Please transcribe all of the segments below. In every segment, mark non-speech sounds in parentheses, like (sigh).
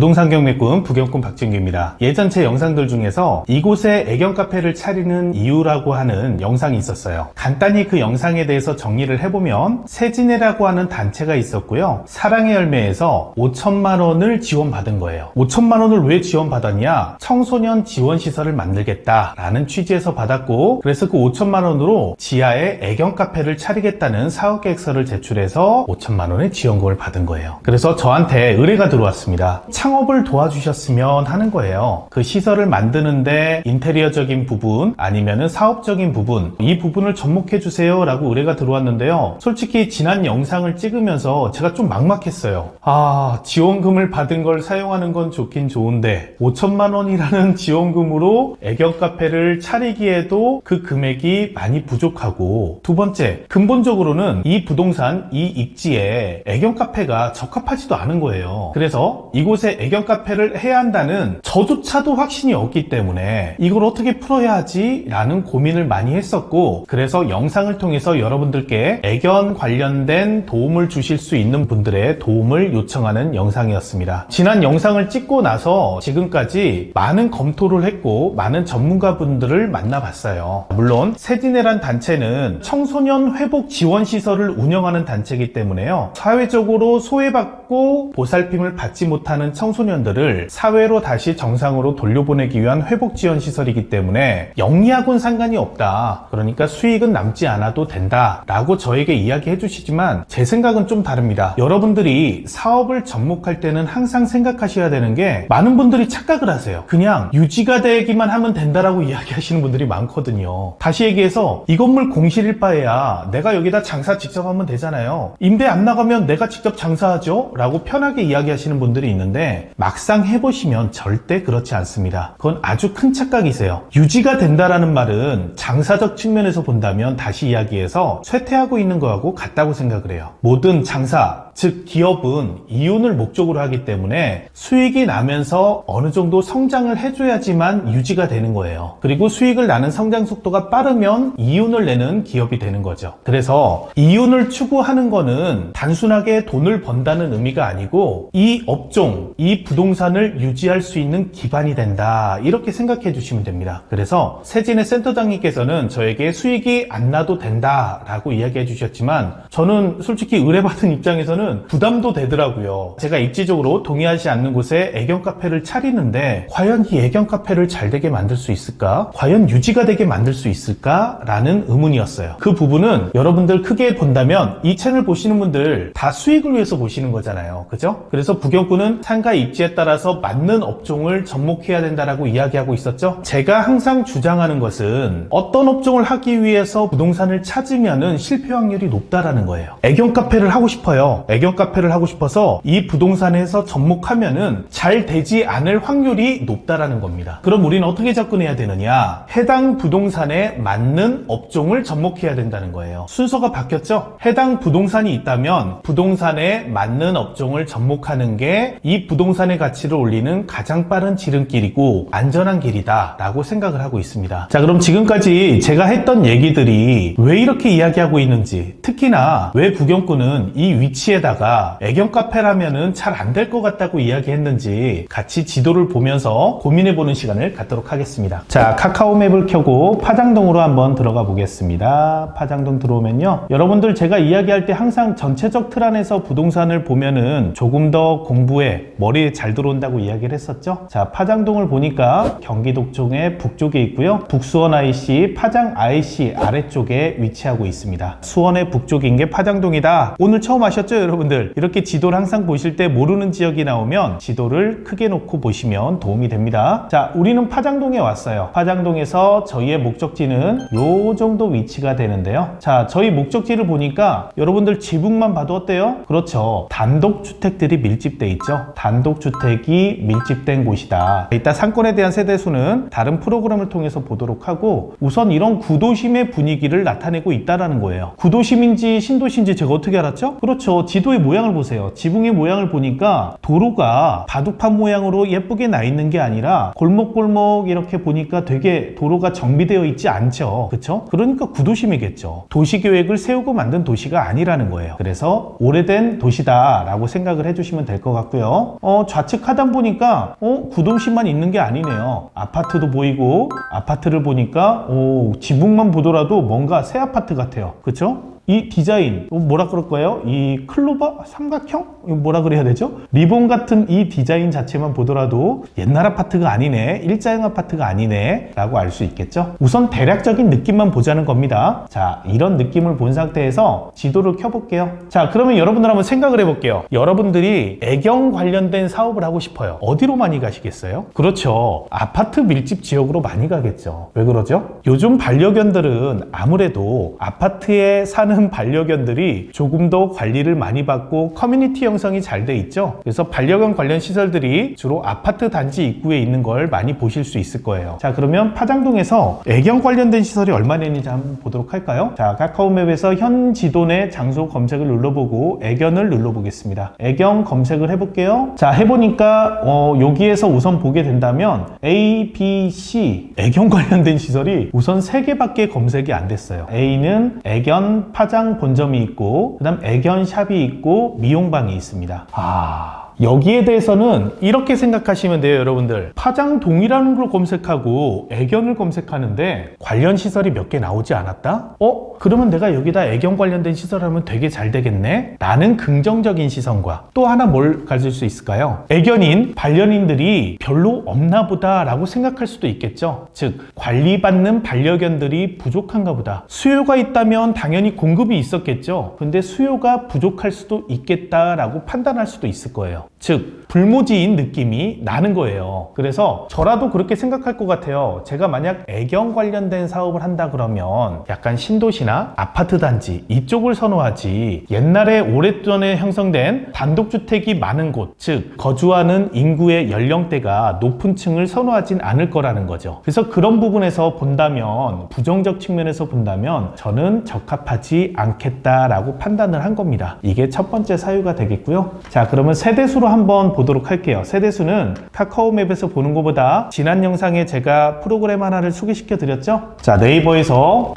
부동산 경매꾼 부경꾼 박진규입니다. 예전 제 영상들 중에서 이곳에 애견 카페를 차리는 이유라고 하는 영상이 있었어요. 간단히 그 영상에 대해서 정리를 해보면 세진회라고 하는 단체가 있었고요. 사랑의 열매에서 5천만 원을 지원받은 거예요. 5천만 원을 왜 지원받았냐? 청소년 지원 시설을 만들겠다라는 취지에서 받았고 그래서 그 5천만 원으로 지하에 애견 카페를 차리겠다는 사업 계획서를 제출해서 5천만 원의 지원금을 받은 거예요. 그래서 저한테 의뢰가 들어왔습니다. 창 업을 도와주셨으면 하는 거예요. 그 시설을 만드는데 인테리어적인 부분 아니면은 사업적인 부분 이 부분을 접목해 주세요 라고 의뢰가 들어왔는데요. 솔직히 지난 영상을 찍으면서 제가 좀 막막했어요. 아 지원금을 받은 걸 사용하는 건 좋긴 좋은데 5천만 원이라는 (laughs) 지원금으로 애견 카페를 차리기에도 그 금액이 많이 부족하고 두 번째 근본적으로는 이 부동산 이 입지에 애견 카페가 적합하지도 않은 거예요. 그래서 이곳에 애견 카페를 해야 한다는 저조차도 확신이 없기 때문에 이걸 어떻게 풀어야 하지? 라는 고민을 많이 했었고 그래서 영상을 통해서 여러분들께 애견 관련된 도움을 주실 수 있는 분들의 도움을 요청하는 영상이었습니다. 지난 영상을 찍고 나서 지금까지 많은 검토를 했고 많은 전문가분들을 만나봤어요. 물론 세진회란 단체는 청소년 회복 지원 시설을 운영하는 단체이기 때문에요. 사회적으로 소외받고 보살핌을 받지 못하는 청소년 들을 사회로 다시 정상으로 돌려보내기 위한 회복 지원 시설이기 때문에 영리하고는 상관이 없다. 그러니까 수익은 남지 않아도 된다. 라고 저에게 이야기해 주시지만 제 생각은 좀 다릅니다. 여러분들이 사업을 접목할 때는 항상 생각하셔야 되는 게 많은 분들이 착각을 하세요. 그냥 유지가 되기만 하면 된다라고 (laughs) 이야기하시는 분들이 많거든요. 다시 얘기해서 이 건물 공실일 바에야 내가 여기다 장사 직접 하면 되잖아요. 임대 안 나가면 내가 직접 장사하죠? 라고 편하게 이야기하시는 분들이 있는데 막상 해보시면 절대 그렇지 않습니다. 그건 아주 큰 착각이세요. 유지가 된다라는 말은 장사적 측면에서 본다면 다시 이야기해서 쇠퇴하고 있는 거하고 같다고 생각을 해요. 모든 장사, 즉 기업은 이윤을 목적으로 하기 때문에 수익이 나면서 어느 정도 성장을 해줘야지만 유지가 되는 거예요. 그리고 수익을 나는 성장 속도가 빠르면 이윤을 내는 기업이 되는 거죠. 그래서 이윤을 추구하는 거는 단순하게 돈을 번다는 의미가 아니고 이 업종, 이 부동산을 유지할 수 있는 기반이 된다. 이렇게 생각해 주시면 됩니다. 그래서 세진의 센터장님께서는 저에게 수익이 안 나도 된다라고 이야기해 주셨지만 저는 솔직히 의뢰받은 입장에서는 부담도 되더라고요. 제가 입지적으로 동의하지 않는 곳에 애견 카페를 차리는데 과연 이 애견 카페를 잘 되게 만들 수 있을까? 과연 유지가 되게 만들 수 있을까? 라는 의문이었어요. 그 부분은 여러분들 크게 본다면 이 채널 보시는 분들 다 수익을 위해서 보시는 거잖아요. 그죠? 그래서 부경꾼은 상가 입지에 따라서 맞는 업종을 접목해야 된다라고 이야기하고 있었죠. 제가 항상 주장하는 것은 어떤 업종을 하기 위해서 부동산을 찾으면은 실패 확률이 높다라는 거예요. 애견 카페를 하고 싶어요. 애견 카페를 하고 싶어서 이 부동산에서 접목하면은 잘 되지 않을 확률이 높다라는 겁니다. 그럼 우리는 어떻게 접근해야 되느냐? 해당 부동산에 맞는 업종을 접목해야 된다는 거예요. 순서가 바뀌었죠? 해당 부동산이 있다면 부동산에 맞는 업종을 접목하는 게 이 부동산의 가치를 올리는 가장 빠른 지름길이고 안전한 길이다 라고 생각을 하고 있습니다. 자 그럼 지금까지 제가 했던 얘기들이 왜 이렇게 이야기하고 있는지 특히나 왜 부경꾼은 이 위치에 다가 애견 카페라면은 잘 안 될 것 같다고 이야기했는지 같이 지도를 보면서 고민해보는 시간을 갖도록 하겠습니다. 자 카카오 맵을 켜고 파장동으로 한번 들어가 보겠습니다. 파장동 들어오면요. 여러분들 제가 이야기할 때 항상 전체적 틀 안에서 부동산을 보면은 조금 더 공부에 머리에 잘 들어온다고 이야기를 했었죠. 자 파장동을 보니까 경기도 쪽에 북쪽에 있고요. 북수원 IC, 파장 IC 아래쪽에 위치하고 있습니다. 수원의 북쪽인 게 파장동이다. 오늘 처음 아셨죠, 들? 이렇게 지도를 항상 보실 때 모르는 지역이 나오면 지도를 크게 놓고 보시면 도움이 됩니다. 자, 우리는 파장동에 왔어요. 파장동에서 저희의 목적지는 요 정도 위치가 되는데요. 자, 저희 목적지를 보니까 여러분들 지붕만 봐도 어때요? 그렇죠. 단독주택들이 밀집돼 있죠. 단독주택이 밀집된 곳이다. 이따 상권에 대한 세대수는 다른 프로그램을 통해서 보도록 하고 우선 이런 구도심의 분위기를 나타내고 있다라는 거예요. 구도심인지 신도시인지 제가 어떻게 알았죠? 그렇죠. 지도 지도의 모양을 보세요. 지붕의 모양을 보니까 도로가 바둑판 모양으로 예쁘게 나 있는 게 아니라 골목골목 이렇게 보니까 되게 도로가 정비되어 있지 않죠. 그쵸? 그러니까 구도심이겠죠. 도시 계획을 세우고 만든 도시가 아니라는 거예요. 그래서 오래된 도시다라고 생각을 해주시면 될 것 같고요. 어, 좌측 하단 보니까 어, 구도심만 있는 게 아니네요. 아파트도 보이고 아파트를 보니까 오, 지붕만 보더라도 뭔가 새 아파트 같아요. 그쵸? 이 디자인 이거 뭐라 그럴 거예요? 이 클로버? 삼각형? 뭐라 그래야 되죠? 리본 같은 이 디자인 자체만 보더라도 옛날 아파트가 아니네 일자형 아파트가 아니네 라고 알 수 있겠죠? 우선 대략적인 느낌만 보자는 겁니다. 자 이런 느낌을 본 상태에서 지도를 켜볼게요. 자 그러면 여러분들 한번 생각을 해볼게요. 여러분들이 애경 관련된 사업을 하고 싶어요. 어디로 많이 가시겠어요? 그렇죠. 아파트 밀집 지역으로 많이 가겠죠. 왜 그러죠? 요즘 반려견들은 아무래도 아파트에 사는 반려견들이 조금 더 관리를 많이 받고 커뮤니티 형성이 잘 돼 있죠. 그래서 반려견 관련 시설들이 주로 아파트 단지 입구에 있는 걸 많이 보실 수 있을 거예요. 자, 그러면 파장동에서 애견 관련된 시설이 얼마나 있는지 한번 보도록 할까요? 자, 카카오맵에서 현 지도 내 장소 검색을 눌러보고 애견을 눌러보겠습니다. 애견 검색을 해볼게요. 자, 해보니까 어, 여기에서 우선 보게 된다면 A, B, C 애견 관련된 시설이 우선 3개밖에 검색이 안 됐어요. A는 애견 파장 본점이 있고 그 다음 애견 샵이 있고 미용방이 있습니다. 아... 여기에 대해서는 이렇게 생각하시면 돼요, 여러분들. 파장동이라는 걸 검색하고 애견을 검색하는데 관련 시설이 몇 개 나오지 않았다? 어? 그러면 내가 여기다 애견 관련된 시설 하면 되게 잘 되겠네? 라는 긍정적인 시선과 또 하나 뭘 가질 수 있을까요? 애견인, 반려인들이 별로 없나 보다 라고 생각할 수도 있겠죠. 즉, 관리받는 반려견들이 부족한가 보다. 수요가 있다면 당연히 공급이 있었겠죠. 근데 수요가 부족할 수도 있겠다라고 판단할 수도 있을 거예요. 즉, 불모지인 느낌이 나는 거예요. 그래서 저라도 그렇게 생각할 것 같아요. 제가 만약 애견 관련된 사업을 한다 그러면 약간 신도시나 아파트 단지 이쪽을 선호하지 옛날에 오랫전에 형성된 단독주택이 많은 곳, 즉, 거주하는 인구의 연령대가 높은 층을 선호하진 않을 거라는 거죠. 그래서 그런 부분에서 본다면, 부정적 측면에서 본다면 저는 적합하지 않겠다라고 판단을 한 겁니다. 이게 첫 번째 사유가 되겠고요. 자, 그러면 세대수로 한번 보도록 할게요. 세대수는 카카오맵에서 보는 것보다 지난 영상에 제가 프로그램 하나를 소개시켜 드렸죠? 자, 네이버에서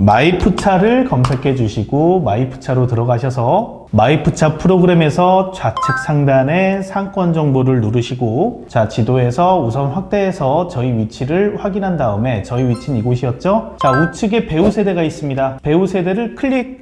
마이프차를 검색해 주시고 마이프차로 들어가셔서 마이프차 프로그램에서 좌측 상단에 상권 정보를 누르시고 자 지도에서 우선 확대해서 저희 위치를 확인한 다음에 저희 위치는 이곳이었죠 자 우측에 배우 세대가 있습니다 배우 세대를 클릭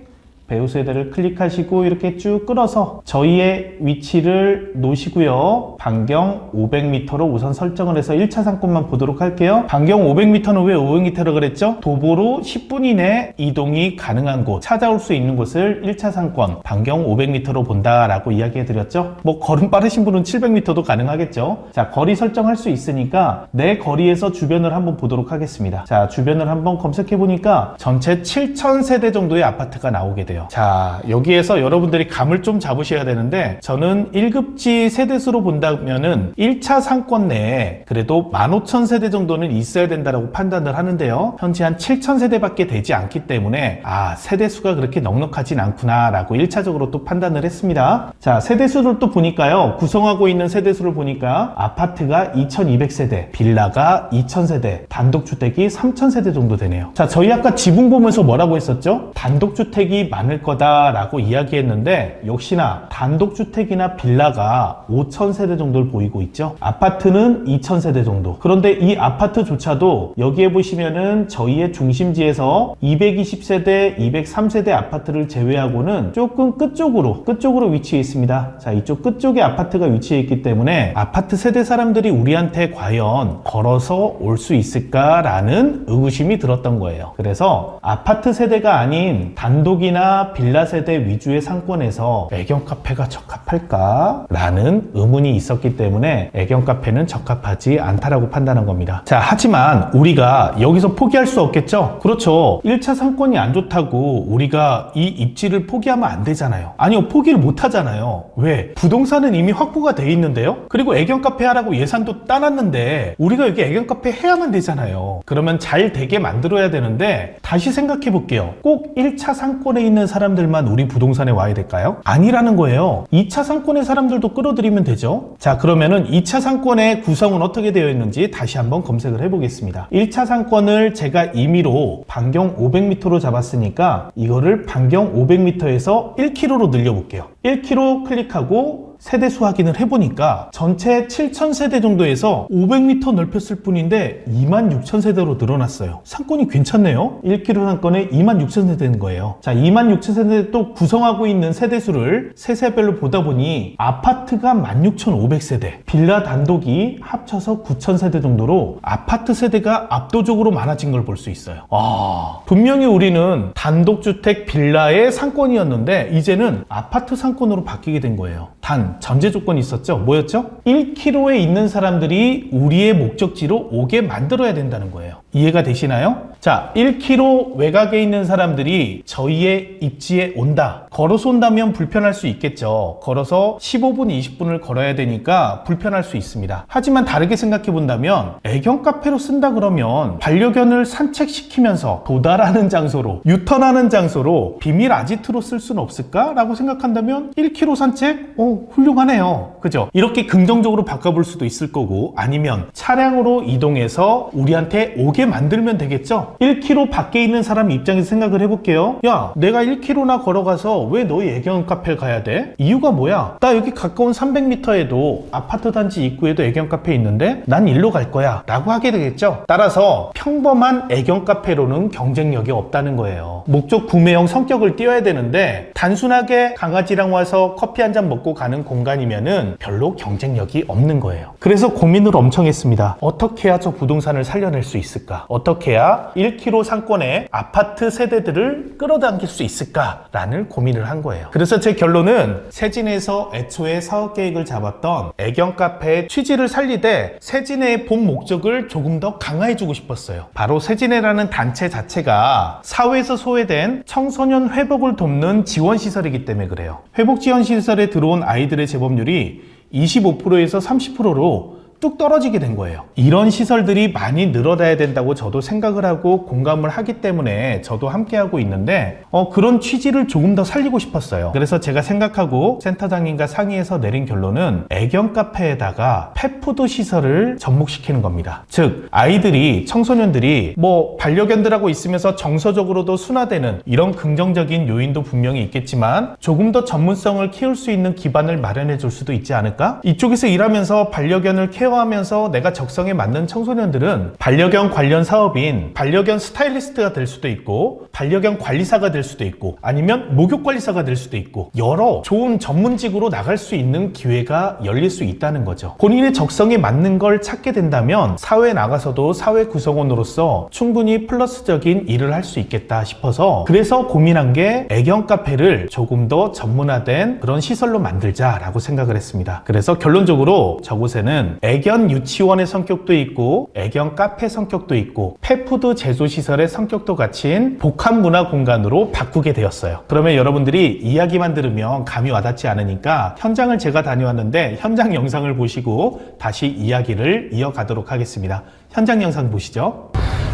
배우 세대를 클릭하시고 이렇게 쭉 끌어서 저희의 위치를 놓으시고요. 반경 500m로 우선 설정을 해서 1차 상권만 보도록 할게요. 반경 500m는 왜 500m라 그랬죠? 도보로 10분 이내 이동이 가능한 곳, 찾아올 수 있는 곳을 1차 상권, 반경 500m로 본다라고 이야기해 드렸죠? 뭐 걸음 빠르신 분은 700m도 가능하겠죠? 자, 거리 설정할 수 있으니까 내 거리에서 주변을 한번 보도록 하겠습니다. 자, 주변을 한번 검색해 보니까 전체 7,000세대 정도의 아파트가 나오게 돼요. 자, 여기에서 여러분들이 감을 좀 잡으셔야 되는데 저는 1급지 세대수로 본다면은 1차 상권 내에 그래도 15,000세대 정도는 있어야 된다고 판단을 하는데요. 현재 한 7,000세대밖에 되지 않기 때문에 아, 세대수가 그렇게 넉넉하진 않구나라고 1차적으로 또 판단을 했습니다. 자, 세대수를 또 보니까요. 구성하고 있는 세대수를 보니까 아파트가 2,200세대, 빌라가 2,000세대, 단독주택이 3,000세대 정도 되네요. 자, 저희 아까 지붕 보면서 뭐라고 했었죠? 단독주택이 많을 거다라고 이야기했는데 역시나 단독주택이나 빌라가 5,000세대 정도를 보이고 있죠. 아파트는 2,000세대 정도. 그런데 이 아파트조차도 여기에 보시면은 저희의 중심지에서 220세대, 203세대 아파트를 제외하고는 조금 끝쪽으로, 끝쪽으로 위치해 있습니다. 자, 이쪽 끝쪽에 아파트가 위치해 있기 때문에 아파트 세대 사람들이 우리한테 과연 걸어서 올 수 있을까라는 의구심이 들었던 거예요. 그래서 아파트 세대가 아닌 단독이 나 빌라 세대 위주의 상권에서 애견 카페가 적합할까? 라는 의문이 있었기 때문에 애견 카페는 적합하지 않다라고 판단한 겁니다. 자, 하지만 우리가 여기서 포기할 수 없겠죠? 그렇죠. 1차 상권이 안 좋다고 우리가 이 입지를 포기하면 안 되잖아요. 아니요, 포기를 못 하잖아요. 왜? 부동산은 이미 확보가 돼 있는데요? 그리고 애견 카페 하라고 예산도 따놨는데 우리가 여기 애견 카페 해야만 되잖아요. 그러면 잘 되게 만들어야 되는데 다시 생각해 볼게요. 꼭 1차 상권에 있는 사람들만 우리 부동산에 와야 될까요? 아니라는 거예요. 2차 상권의 사람들도 끌어들이면 되죠. 자, 그러면은 2차 상권의 구성은 어떻게 되어 있는지 다시 한번 검색을 해보겠습니다. 1차 상권을 제가 임의로 반경 500m로 잡았으니까 이거를 반경 500m에서 1km로 늘려볼게요. 1km 클릭하고 세대 수 확인을 해보니까 전체 7,000세대 정도에서 500m 넓혔을 뿐인데 26,000세대로 늘어났어요. 상권이 괜찮네요. 1km 상권에 26,000세대인 거예요. 자, 26,000세대 또 구성하고 있는 세대 수를 세세별로 보다 보니 아파트가 16,500세대, 빌라 단독이 합쳐서 9,000세대 정도로 아파트 세대가 압도적으로 많아진 걸 볼 수 있어요. 아, 분명히 우리는 단독주택 빌라의 상권이었는데 이제는 아파트 상권으로 바뀌게 된 거예요. 단 전제 조건이 있었죠. 뭐였죠? 1km에 있는 사람들이 우리의 목적지로 오게 만들어야 된다는 거예요. 이해가 되시나요? 자, 1km 외곽에 있는 사람들이 저희의 입지에 온다. 걸어서 온다면 불편할 수 있겠죠. 걸어서 15분, 20분을 걸어야 되니까 불편할 수 있습니다. 하지만 다르게 생각해 본다면 애견 카페로 쓴다 그러면 반려견을 산책시키면서 도달하는 장소로 유턴하는 장소로 비밀 아지트로 쓸 수는 없을까라고 생각한다면 1km 산책? 어, 훌륭하네요. 그죠? 이렇게 긍정적으로 바꿔볼 수도 있을 거고 아니면 차량으로 이동해서 우리한테 오게 만들면 되겠죠? 1km 밖에 있는 사람 입장에서 생각을 해볼게요. 야, 내가 1km나 걸어가서 왜 너희 애견 카페를 가야 돼? 이유가 뭐야? 나 여기 가까운 300m에도 아파트 단지 입구에도 애견 카페 있는데 난 일로 갈 거야. 라고 하게 되겠죠? 따라서 평범한 애견 카페로는 경쟁력이 없다는 거예요. 목적 구매형 성격을 띄워야 되는데 단순하게 강아지랑 와서 커피 한 잔 먹고 가는 공간이면은 별로 경쟁력이 없는 거예요. 그래서 고민을 엄청 했습니다. 어떻게 해야 저 부동산을 살려낼 수 있을까? 어떻게 해야 1km 상권의 아파트 세대들을 끌어당길 수 있을까라는 고민을 한 거예요. 그래서 제 결론은 세진에서 애초에 사업 계획을 잡았던 애견 카페의 취지를 살리되 세진의 본 목적을 조금 더 강화해주고 싶었어요. 바로 세진회라는 단체 자체가 사회에서 소외된 청소년 회복을 돕는 지원 시설이기 때문에 그래요. 회복 지원 시설에 들어온 아이들 의 재범률이 25%에서 30%로 뚝 떨어지게 된 거예요. 이런 시설들이 많이 늘어나야 된다고 저도 생각을 하고 공감을 하기 때문에 저도 함께하고 있는데 어, 그런 취지를 조금 더 살리고 싶었어요. 그래서 제가 생각하고 센터장님과 상의해서 내린 결론은 애견 카페에다가 펫푸드 시설을 접목시키는 겁니다. 즉 아이들이 청소년들이 뭐 반려견들하고 있으면서 정서적으로도 순화되는 이런 긍정적인 요인도 분명히 있겠지만 조금 더 전문성을 키울 수 있는 기반을 마련해 줄 수도 있지 않을까? 이쪽에서 일하면서 반려견을 케어 하면서 내가 적성에 맞는 청소년들은 반려견 관련 사업인 반려견 스타일리스트가 될 수도 있고 반려견 관리사가 될 수도 있고 아니면 목욕 관리사가 될 수도 있고 여러 좋은 전문직으로 나갈 수 있는 기회가 열릴 수 있다는 거죠. 본인의 적성에 맞는 걸 찾게 된다면 사회에 나가서도 사회 구성원으로서 충분히 플러스적인 일을 할 수 있겠다 싶어서 그래서 고민한 게 애견 카페를 조금 더 전문화된 그런 시설로 만들자라고 생각을 했습니다. 그래서 결론적으로 저곳에는 애견 유치원의 성격도 있고 애견 카페 성격도 있고 펫푸드 제조 시설의 성격도 갖춘 복합 문화 공간으로 바꾸게 되었어요. 그러면 여러분들이 이야기만 들으면 감이 와닿지 않으니까 현장을 제가 다녀왔는데 현장 영상을 보시고 다시 이야기를 이어가도록 하겠습니다. 현장 영상 보시죠.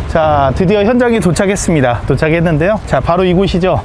자, 드디어 현장에 도착했습니다. 도착했는데요. 자, 바로 이곳이죠.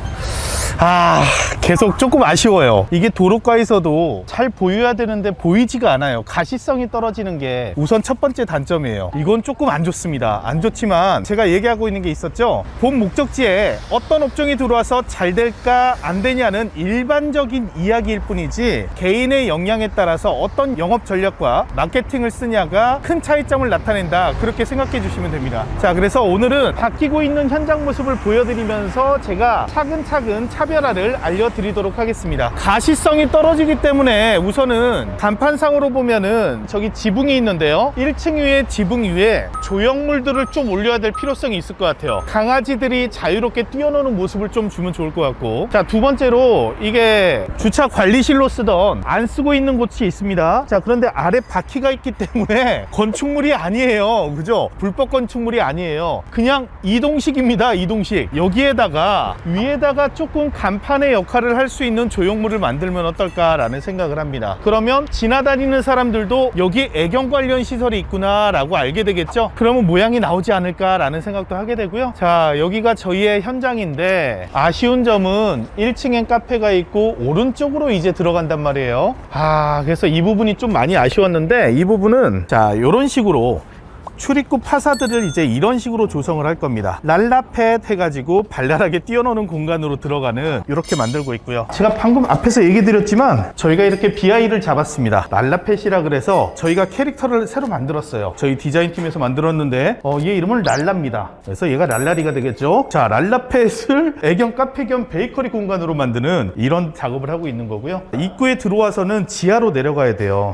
아, 계속 조금 아쉬워요. 이게 도로가에서도 잘 보여야 되는데 보이지가 않아요. 가시성이 떨어지는 게 우선 첫 번째 단점이에요. 이건 조금 안 좋습니다. 안 좋지만 제가 얘기하고 있는 게 있었죠. 본 목적지에 어떤 업종이 들어와서 잘 될까 안 되냐는 일반적인 이야기일 뿐이지 개인의 역량에 따라서 어떤 영업 전략과 마케팅을 쓰냐가 큰 차이점을 나타낸다. 그렇게 생각해 주시면 됩니다. 자, 그래서 오늘은 바뀌고 있는 현장 모습을 보여드리면서 제가 차근차근 차 별화를 알려드리도록 하겠습니다. 가시성이 떨어지기 때문에 우선은 간판상으로 보면은 저기 지붕이 있는데요. 1층 위에 지붕 위에 조형물들을 좀 올려야 될 필요성이 있을 것 같아요. 강아지들이 자유롭게 뛰어노는 모습을 좀 주면 좋을 것 같고. 자, 두 번째로 이게 주차 관리실로 쓰던 안 쓰고 있는 곳이 있습니다. 자, 그런데 아래 바퀴가 있기 때문에 (laughs) 건축물이 아니에요. 그죠? 불법 건축물이 아니에요. 그냥 이동식입니다. 이동식. 여기에다가 위에다가 조금 간판의 역할을 할 수 있는 조형물을 만들면 어떨까라는 생각을 합니다. 그러면 지나다니는 사람들도 여기 애견 관련 시설이 있구나라고 알게 되겠죠. 그러면 모양이 나오지 않을까라는 생각도 하게 되고요. 자, 여기가 저희의 현장인데 아쉬운 점은 1층엔 카페가 있고 오른쪽으로 이제 들어간단 말이에요. 아, 그래서 이 부분이 좀 많이 아쉬웠는데 이 부분은 자, 이런 식으로 출입구 파사드를 이제 이런 식으로 조성을 할 겁니다. 랄라펫 해가지고 발랄하게 뛰어노는 공간으로 들어가는 이렇게 만들고 있고요. 제가 방금 앞에서 얘기 드렸지만 저희가 이렇게 BI를 잡았습니다. 랄라펫이라 그래서 저희가 캐릭터를 새로 만들었어요. 저희 디자인 팀에서 만들었는데 어, 얘 이름은 랄라입니다. 그래서 얘가 랄라리가 되겠죠. 자, 랄라펫을 애견 카페 겸 베이커리 공간으로 만드는 이런 작업을 하고 있는 거고요. 입구에 들어와서는 지하로 내려가야 돼요.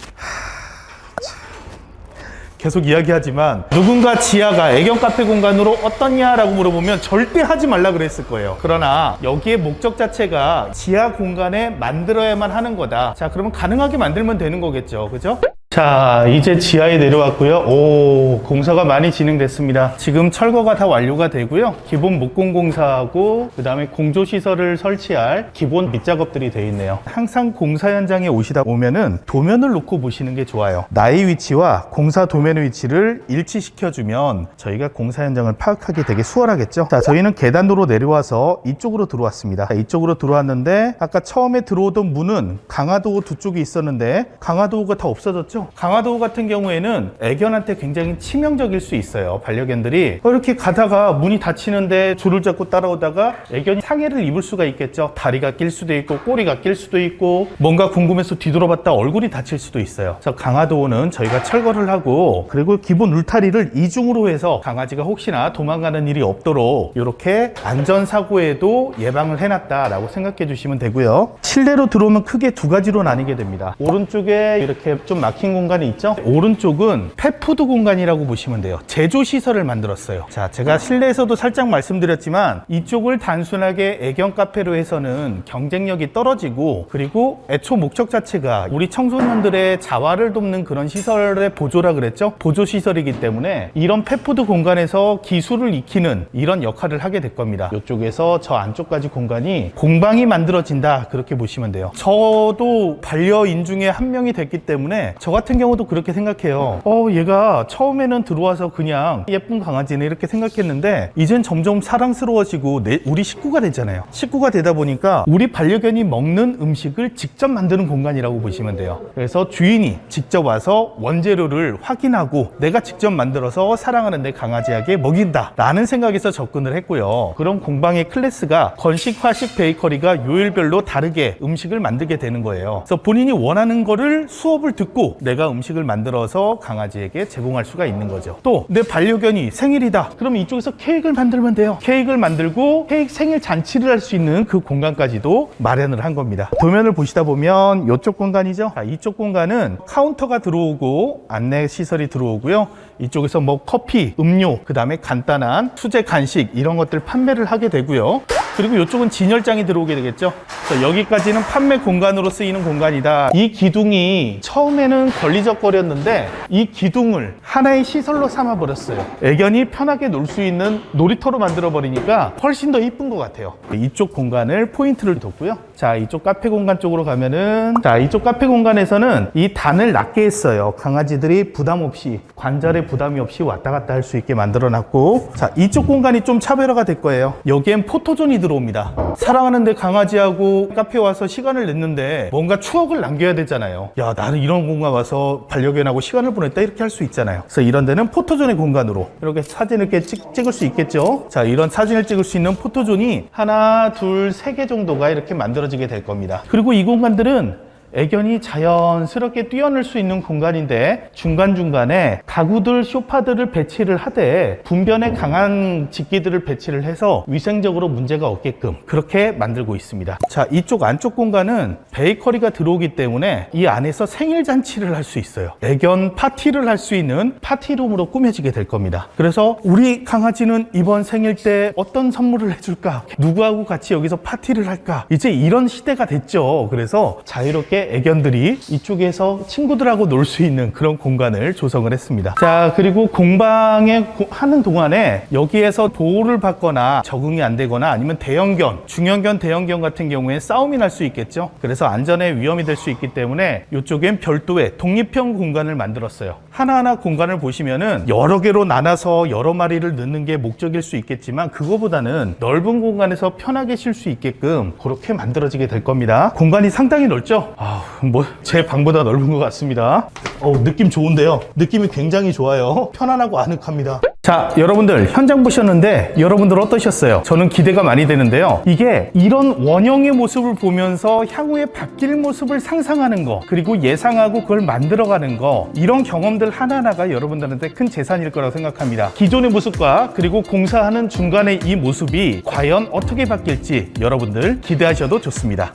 계속 이야기하지만 누군가 지하가 애견 카페 공간으로 어떻냐라고 물어보면 절대 하지 말라 그랬을 거예요. 그러나 여기에 목적 자체가 지하 공간에 만들어야만 하는 거다. 자, 그러면 가능하게 만들면 되는 거겠죠. 그죠? 자, 이제 지하에 내려왔고요. 오, 공사가 많이 진행됐습니다. 지금 철거가 다 완료가 되고요. 기본 목공 공사하고 그 다음에 공조 시설을 설치할 기본 밑작업들이 돼 있네요. 항상 공사 현장에 오시다 보면은 도면을 놓고 보시는 게 좋아요. 나의 위치와 공사 도면의 위치를 일치시켜 주면 저희가 공사 현장을 파악하기 되게 수월하겠죠. 자, 저희는 계단으로 내려와서 이쪽으로 들어왔습니다. 자, 이쪽으로 들어왔는데 아까 처음에 들어오던 문은 강화도 두 쪽이 있었는데 강화도가 다 없어졌죠. 강화도 같은 경우에는 애견한테 굉장히 치명적일 수 있어요. 반려견들이 어, 이렇게 가다가 문이 닫히는데 줄을 잡고 따라오다가 애견이 상해를 입을 수가 있겠죠. 다리가 낄 수도 있고 꼬리가 낄 수도 있고 뭔가 궁금해서 뒤돌아봤다 얼굴이 다칠 수도 있어요. 그래서 강화도는 저희가 철거를 하고 그리고 기본 울타리를 이중으로 해서 강아지가 혹시나 도망가는 일이 없도록 이렇게 안전사고에도 예방을 해놨다라고 생각해 주시면 되고요. 실내로 들어오면 크게 두 가지로 나뉘게 됩니다. 오른쪽에 이렇게 좀 막힌 공간이 있죠? 오른쪽은 펫푸드 공간이라고 보시면 돼요. 제조 시설을 만들었어요. 자, 제가 실내에서도 살짝 말씀드렸지만 이쪽을 단순하게 애견 카페로 해서는 경쟁력이 떨어지고 그리고 애초 목적 자체가 우리 청소년들의 자활을 돕는 그런 시설의 보조라 그랬죠? 보조 시설이기 때문에 이런 펫푸드 공간에서 기술을 익히는 이런 역할을 하게 될 겁니다. 이쪽에서 저 안쪽까지 공간이 공방이 만들어진다 그렇게 보시면 돼요. 저도 반려인 중에 한 명이 됐기 때문에 저 같은 경우도 그렇게 생각해요. 어, 얘가 처음에는 들어와서 그냥 예쁜 강아지네 이렇게 생각했는데 이젠 점점 사랑스러워지고 내, 우리 식구가 되잖아요. 식구가 되다 보니까 우리 반려견이 먹는 음식을 직접 만드는 공간이라고 보시면 돼요. 그래서 주인이 직접 와서 원재료를 확인하고 내가 직접 만들어서 사랑하는 내 강아지에게 먹인다 라는 생각에서 접근을 했고요. 그럼 공방의 클래스가 건식 화식 베이커리가 요일별로 다르게 음식을 만들게 되는 거예요. 그래서 본인이 원하는 거를 수업을 듣고 내가 음식을 만들어서 강아지에게 제공할 수가 있는 거죠. 또 내 반려견이 생일이다. 그러면 이쪽에서 케이크를 만들면 돼요. 케이크를 만들고 케이크 생일 잔치를 할 수 있는 그 공간까지도 마련을 한 겁니다. 도면을 보시다 보면 이쪽 공간이죠. 자, 이쪽 공간은 카운터가 들어오고 안내 시설이 들어오고요. 이쪽에서 뭐 커피, 음료, 그 다음에 간단한 수제 간식 이런 것들 판매를 하게 되고요. 그리고 이쪽은 진열장이 들어오게 되겠죠. 여기까지는 판매 공간으로 쓰이는 공간이다. 이 기둥이 처음에는 걸리적거렸는데 이 기둥을 하나의 시설로 삼아 버렸어요. 애견이 편하게 놀 수 있는 놀이터로 만들어 버리니까 훨씬 더 이쁜 것 같아요. 이쪽 공간을 포인트를 뒀고요. 자, 이쪽 카페 공간 쪽으로 가면은 자, 이쪽 카페 공간에서는 이 단을 낮게 했어요. 강아지들이 부담 없이 관절에 부담이 없이 왔다 갔다 할 수 있게 만들어 놨고 자, 이쪽 공간이 좀 차별화가 될 거예요. 여기엔 포토존이 들어옵니다. 사랑하는 내 강아지하고 카페 와서 시간을 냈는데 뭔가 추억을 남겨야 되잖아요. 야, 나는 이런 공간 와서 반려견하고 시간을 보냈다 이렇게 할 수 있잖아요. 그래서 이런 데는 포토존의 공간으로 이렇게 사진을 이렇게 찍, 찍을 수 있겠죠. 자, 이런 사진을 찍을 수 있는 포토존이 하나, 둘, 세 개 정도가 이렇게 만들어지게 될 겁니다. 그리고 이 공간들은 애견이 자연스럽게 뛰어놀 수 있는 공간인데 중간중간에 가구들, 쇼파들을 배치를 하되 분변에 강한 집기들을 배치를 해서 위생적으로 문제가 없게끔 그렇게 만들고 있습니다. 자, 이쪽 안쪽 공간은 베이커리가 들어오기 때문에 이 안에서 생일 잔치를 할 수 있어요. 애견 파티를 할 수 있는 파티룸으로 꾸며지게 될 겁니다. 그래서 우리 강아지는 이번 생일 때 어떤 선물을 해줄까? 누구하고 같이 여기서 파티를 할까? 이제 이런 시대가 됐죠. 그래서 자유롭게 애견들이 이쪽에서 친구들하고 놀 수 있는 그런 공간을 조성을 했습니다. 자, 그리고 공방에 고- 하는 동안에 여기에서 보호를 받거나 적응이 안 되거나 아니면 대형견, 중형견, 대형견 같은 경우에 싸움이 날 수 있겠죠. 그래서 안전에 위험이 될 수 있기 때문에 이쪽엔 별도의 독립형 공간을 만들었어요. 하나하나 공간을 보시면은 여러 개로 나눠서 여러 마리를 넣는 게 목적일 수 있겠지만 그거보다는 넓은 공간에서 편하게 쉴 수 있게끔 그렇게 만들어지게 될 겁니다. 공간이 상당히 넓죠? 아, 뭐제 방보다 넓은 것 같습니다. 어, 느낌 좋은데요. 느낌이 굉장히 좋아요. 편안하고 아늑합니다. 자, 여러분들 현장 보셨는데 여러분들 어떠셨어요? 저는 기대가 많이 되는데요. 이게 이런 원형의 모습을 보면서 향후에 바뀔 모습을 상상하는 거, 그리고 예상하고 그걸 만들어가는 거, 이런 경험들 하나하나가 여러분들한테 큰 재산일 거라고 생각합니다. 기존의 모습과 그리고 공사하는 중간의 이 모습이 과연 어떻게 바뀔지 여러분들 기대하셔도 좋습니다.